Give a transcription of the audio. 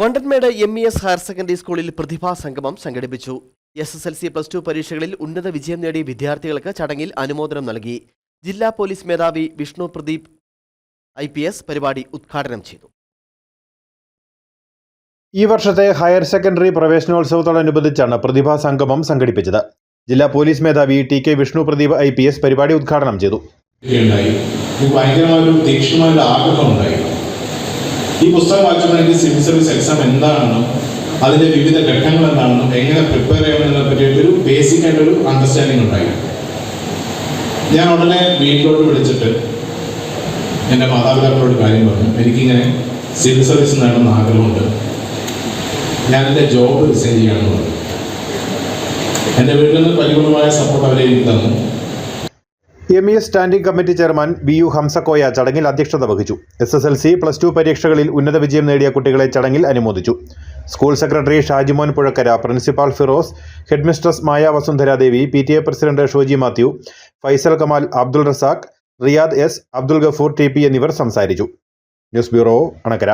Vandanmedu M E S higher secondary സ്കൂളിൽ പ്രതിഭാ സംഗമം സംഘടിപ്പിച്ചു. S S L C plus two പരീക്ഷകളിൽ ഉന്നത വിജയം നേടിയ വിദ്യാർത്ഥികൾക്ക് ചടങ്ങിൽ അനുമോദനം നൽകി. ജില്ലാ പോലീസ് മേധാവി Vishnu Pradeep I P S പരിപാടി ഉദ്ഘാടനം ചെയ്തു. ഈ വർഷത്തെ ഹയർ സെക്കൻഡറി പ്രവേശനോത്സവത്തോടനുബന്ധിച്ചാണ് പ്രതിഭാ സംഗമം സംഘടിപ്പിച്ചത്. ജില്ലാ പോലീസ് മേധാവി T K Vishnu Pradeep I P S പരിപാടി ഉദ്ഘാടനം ചെയ്തു. ഭയങ്കരമായ ഒരു ആഗ്രഹം ഉണ്ടായി. ഈ പുസ്തകം വായിച്ചപ്പോൾ എനിക്ക് സിവിൽ സർവീസ് എക്സാം എന്താണെന്നും അതിന്റെ വിവിധ ഘട്ടങ്ങൾ എന്താണെന്നും എങ്ങനെ പ്രിപ്പയർ ചെയ്യണമെന്നതിനെ പറ്റിയിട്ട് ഒരു ബേസിക് ആയിട്ടൊരു അണ്ടർസ്റ്റാൻഡിങ് ഉണ്ടായി. ഞാൻ ഉടനെ വീട്ടിലോട്ട് വിളിച്ചിട്ട് എന്റെ മാതാപിതാക്കളോട് കാര്യം പറഞ്ഞു. എനിക്കിങ്ങനെ സിവിൽ സർവീസ് നേടണമെന്ന് ആഗ്രഹമുണ്ട്. ഞാൻ എന്റെ ജോബ് റിസൈൻ ചെയ്യാമെന്ന് പറഞ്ഞു. എന്റെ വീട്ടിൽ നിന്ന് പരിപൂർണമായ സപ്പോർട്ട് അവരെ എനിക്ക് തന്നു. M E S standing committee chairman B U Hamsakoya ചടങ്ങിൽ അധ്യക്ഷത വഹിച്ചു. S S L C plus two പരീക്ഷകളിൽ ഉന്നത വിജയം നേടിയ കുട്ടികളെ ചടങ്ങിൽ അനുമോദിച്ചു. School secretary Shajimon Puzhakkara principal Firoz headmistress Maya Vasundharadevi P T A president Shoji Mathew Faisal Kamal Abdul Razak Riyad S Abdul Gafoor T P എന്നിവർ സംസാരിച്ചു. News bureau Anakkara.